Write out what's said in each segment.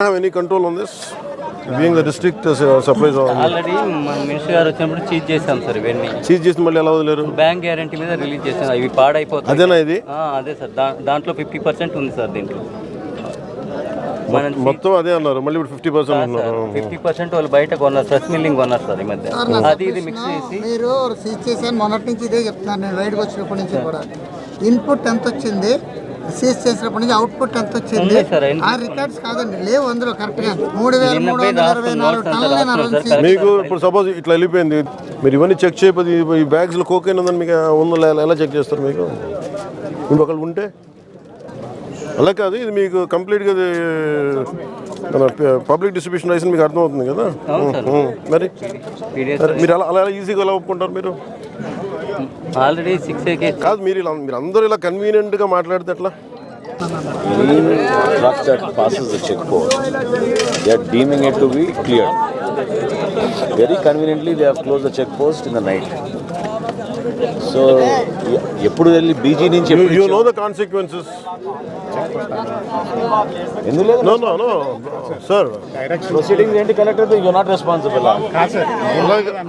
have any control on this? Being the district uh, supplies all. Already మన minister గారు వచ్చినప్పుడు cheese చేశాం sir ఇవన్నీ. చీజ్ చేసి మళ్ళీ ఎలా వదిలేరు? బ్యాంక్ గ్యారంటీ మీద రిలీజ్ చేసాం ఇవి పాడైపోతాయి. అదేనా ఇది? ఆ, అదే సార్. దా దాంట్లో ఫిఫ్టీ పర్సెంట్ ఉంది సార్ దీంట్లో. మనం మొత్తం అదే అన్నారు. మళ్ళీ ఇప్పుడు ఫిఫ్టీ పర్సెంట్ అన్నారు. ఫిఫ్టీ పర్సెంట్ వాళ్ళు బయట కొన్నారు ఫ్రెష్ మిల్లింగ్ కొన్నారు సార్ ఈ మధ్య. అది ఇది మిక్స్ చేసి. మీరు సీజ్ చేశాను మొన్నటి నుంచి ఇదే చెప్తున్నాను నేను బయటకు వచ్చినప్పటి నుంచి కూడా. ఇన్పుట్ ఎంత వచ్చింది? సీజ్ చేసినప్పటి నుంచి అవుట్పుట్ ఎంత వచ్చింది? ఆ రికార్డ్స్ కాదండి లేవు అందులో కరెక్ట్గా. మూడు వేల మూడు వందల రాసుకున్నాం, నాలుగు టన్నులు. మీకు ఇప్పుడు సపోజ్ ఇట్లా వెళ్ళిపోయింది మీరు ఇవన్నీ చెక్ చేయకపోతే ఈ- ఈ బ్యాగ్స్లో కోకైన్ ఉందని మీకు ఉందో ఎలా- ఎలా చెక్ చేస్తారు మీకు ఇప్పుడు ఒకళ్ళు ఉంటే? అలా కాదు ఇది మీకు కంప్లీట్గా మన పబ్లిక్ డిస్ట్రిబ్యూషన్ లైసెన్స్ మీకు అర్థమవుతుంది కదా? అవును సార్. ఉం, మరి? పీడిఎస్ మరి మీరు అలా అలా ఈజీగా ఎలా ఒప్పుకుంటారు మీరు? ఆల్రెడీ సిక్స్ ఏకే కాదు మీరు ఇలా మీరు అందరూ ఇలా కన్వీనియంట్గా మాట్లాడితే ఎట్లా? Very conveniently they in the night so ఎప్పుడు వెళ్ళి బీజీ నుంచి you know the consequences no no no sir proceeding ఏంటి కలెక్టర్ యూ నాట్ రెస్పాన్సిబుల్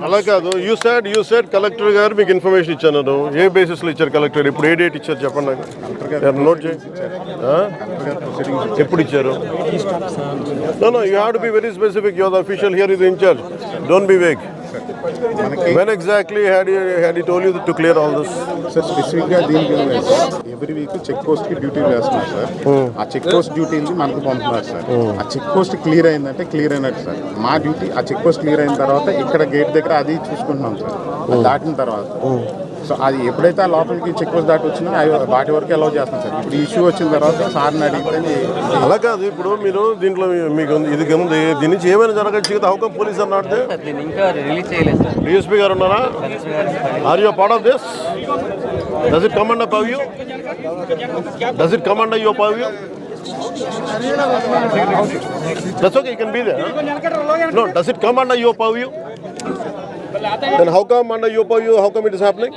అలా కాదు. You side you side collector గారు మీకు ఇన్ఫర్మేషన్ ఇచ్చాను. ఏ బేసిస్లో ఇచ్చారు కలెక్టర్ ఇప్పుడు ఏ డేట్ ఇచ్చారు చెప్పండి నాకు. నోట్ చేయి. ఆ? ఎప్పుడు ఇచ్చారు? No no you have to be very specific your official here is incharge don't be vague when exactly had had you told you to clear all this sir స్పెసిఫిక్గా దీనికి ఎవ్రీ వీక్ చెక్ పోస్ట్కి duty వేస్తున్నారు sir ఆ check post duty నుంచి మనకు పంపుతున్నారు sir ఆ check post clear అయిందంటే క్లియర్ అయినట్టు సార్ మా డ్యూటీ ఆ చెక్ పోస్ట్ క్లియర్ అయిన తర్వాత ఇక్కడ గేట్ దగ్గర అది చూసుకుంటున్నాం సార్ అది దాటిన తర్వాత సో అది ఎప్పుడైతే ఆ లోపలికి చెక్ పోస్ట్ దాటి వచ్చినా అవి వాటి వరకు అలౌ చేస్తాం సార్. ఇప్పుడు ఇష్యూ వచ్చిన తర్వాత సార్ని అడిగితే అలా కాదు ఇప్పుడు మీరు దీంట్లో మీకు ఉంది- ఇది ఉంది దీని నుంచి ఏమైనా జరగచ్చు కదా హౌకం పోలీస్ చేయలేదు సార్. డిఎస్పీ గారు ఉన్నారా? Are you part of this does it command up you does it command you pow you That's okay, you can be there. huh? No, does it come under your purview? Then how come under your purview, how come it is happening?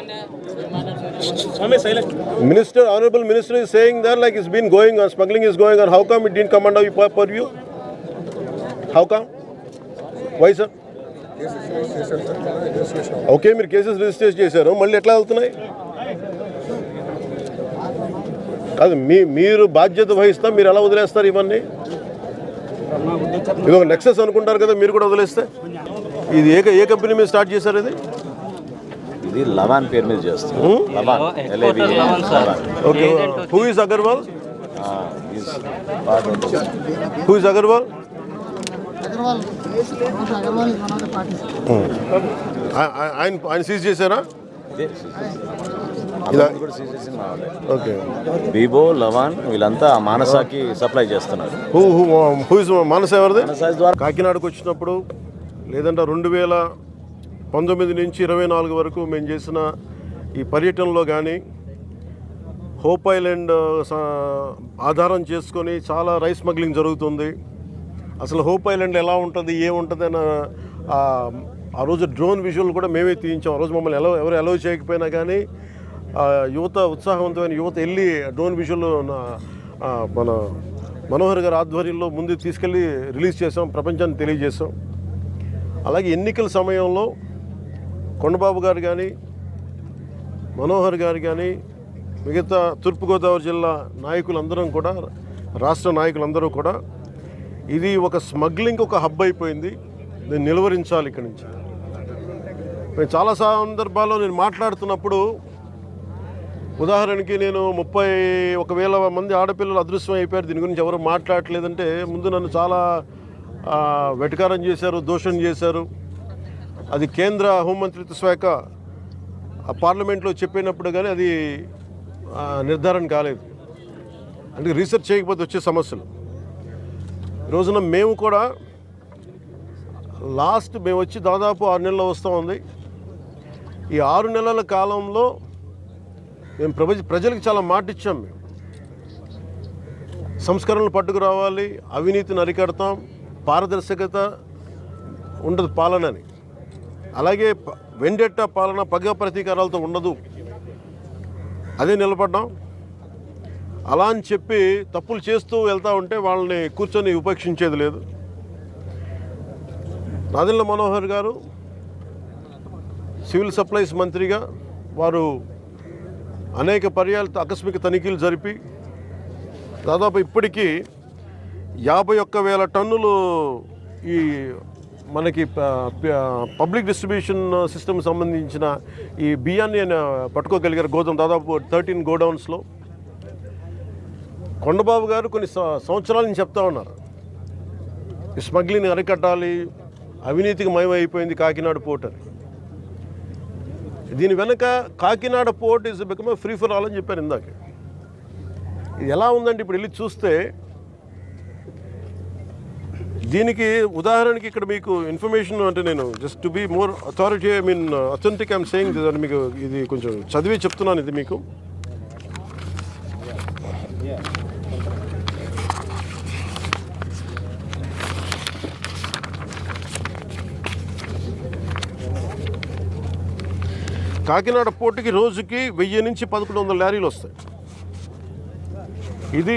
Minister, Honorable Minister is saying that like it's been going on, smuggling is going on. How come it didn't come under your pur- purview? How come? Why, sir? Okay మీరు cases register చేశారు మళ్ళీ ఎట్లా వెళ్తున్నాయి కాదు మీ మీరు బాధ్యత వహిస్తా మీరు ఎలా వదిలేస్తారు ఇవన్నీ ఇది ఒక నెక్సెస్ అనుకుంటారు కదా మీరు కూడా వదిలేస్తే ఇది ఏ ఏ కంపెనీ మీద స్టార్ట్ చేశారు ఇది? ఇది లవాన్ పేరు మీద చేస్తాం Lavan Headquarters Lavan sir. Okay who is Agarwal. Who is Agarwal ఆయన ఆయన సీజ్ చేశారా. ఓకే బీబో లవాన్ వీళ్ళంతా మానసాకి సప్లై చేస్తున్నారు. Who who who is Manasa ఎవరిది? మానసాస్ ద్వారా కాకినాడకు వచ్చినప్పుడు లేదంటే రెండు వేల పంతొమ్మిది నుంచి ఇరవై నాలుగు వరకు మేము చేసిన ఈ పర్యటనలో కానీ హోప్ ఐలాండ్ స- ఆధారం చేసుకొని చాలా రైస్ స్మగ్లింగ్ జరుగుతుంది. అసలు హోప్ ఐలాండ్ ఎలా ఉంటుంది ఏముంటుంది అని ఆ రోజు డ్రోన్ విజువల్ కూడా మేమే తీయించాం. ఆ రోజు మమ్మల్ని ఎలా ఎవరు అలౌ చేయకపోయినా కానీ యువత ఉత్సాహవంతమైన యువత వెళ్ళి డ్రోన్ విజువల్ మన మనోహర్ గారి ఆధ్వర్యంలో ముందు తీసుకెళ్ళి రిలీజ్ చేసాం ప్రపంచాన్ని తెలియజేసాం అలాగే ఎన్నికల సమయంలో కొండబాబు గారు కానీ మనోహర్ గారు కానీ మిగతా తూర్పుగోదావరి జిల్లా నాయకులందరం కూడా రాష్ట్ర నాయకులందరూ కూడా ఇది ఒక స్మగ్లింగ్ ఒక హబ్ అయిపోయింది. దీన్ని నిలువరించాలి ఇక్కడి నుంచి. నేను చాలా సందర్భాల్లో నేను మాట్లాడుతున్నప్పుడు ఉదాహరణకి నేను ముప్పై ఒక వేల మంది ఆడపిల్లలు అదృశ్యం అయిపోయారు. దీని గురించి ఎవరు మాట్లాడట్లేదంటే ముందు నన్ను చాలా వెటకారం చేశారు దోషం చేశారు. అది కేంద్ర హోంమంత్రిత్వ శాఖ ఆ పార్లమెంట్లో చెప్పినప్పుడు కానీ అది నిర్ధారణ కాలేదు. అంటే రీసెర్చ్ చేయకపోతే వచ్చే సమస్యలు. రోజున మేము కూడా లాస్ట్ మేము వచ్చి దాదాపు ఆరు నెలలు వస్తూ ఉంది. ఈ ఆరు నెలల కాలంలో మేము ప్రజ ప్రజలకు చాలా మాట ఇచ్చాం మేము. సంస్కరణలు పట్టుకురావాలి అవినీతిని అరికడతాం. పారదర్శకత ఉండదు పాలనని. అలాగే వెండెట్ట పాలన పగ ప్రతీకారాలతో ఉండదు. అదే నిలబడ్డాం. అలా అని చెప్పి తప్పులు చేస్తూ వెళ్తూ ఉంటే వాళ్ళని కూర్చొని ఉపేక్షించేది లేదు. నాదెండ్ల మనోహర్ గారు సివిల్ సప్లైస్ మంత్రిగా వారు అనేక పర్యాలతో ఆకస్మిక తనిఖీలు జరిపి దాదాపు ఇప్పటికీ యాభై ఒక్క వేల టన్నులు ఈ మనకి పబ్లిక్ డిస్ట్రిబ్యూషన్ సిస్టమ్ సంబంధించిన ఈ బియ్యాన్ని పట్టుకోగలిగారు. గోధుమ దాదాపు థర్టీన్ గోడౌన్స్లో. కొండబాబు గారు కొన్ని స- సంవత్సరాల నుంచి చెప్తా ఉన్నారు ఈ స్మగ్లింగ్ అరికట్టాలి అవినీతికి మయమైపోయింది కాకినాడ పోర్ట్ అని. దీని వెనక Kakinada port is become free for all అని చెప్పారు ఇందాక. ఇది ఎలా ఉందంటే ఇప్పుడు వెళ్ళి చూస్తే దీనికి ఉదాహరణకి ఇక్కడ మీకు ఇన్ఫర్మేషన్ అంటే నేను just to be more authority I mean authentic I'm saying అని మీకు ఇది కొంచెం చదివి చెప్తున్నాను ఇది మీకు. కాకినాడ పోర్టుకి రోజుకి వెయ్యి నుంచి పదకొండు వందల లారీలు వస్తాయి. ఇది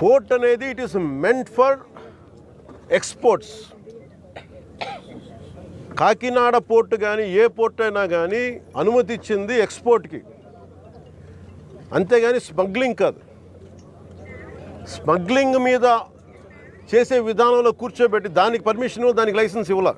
పోర్ట్ అనేది it is meant for exports Kakinada port కానీ ఏ పోర్ట్ అయినా కానీ అనుమతి ఇచ్చింది ఎక్స్పోర్ట్కి అంతేగాని స్మగ్లింగ్ కాదు. స్మగ్లింగ్ మీద చేసే విధానంలో కూర్చోబెట్టి దానికి పర్మిషన్ దానికి లైసెన్స్ ఇవ్వాలి.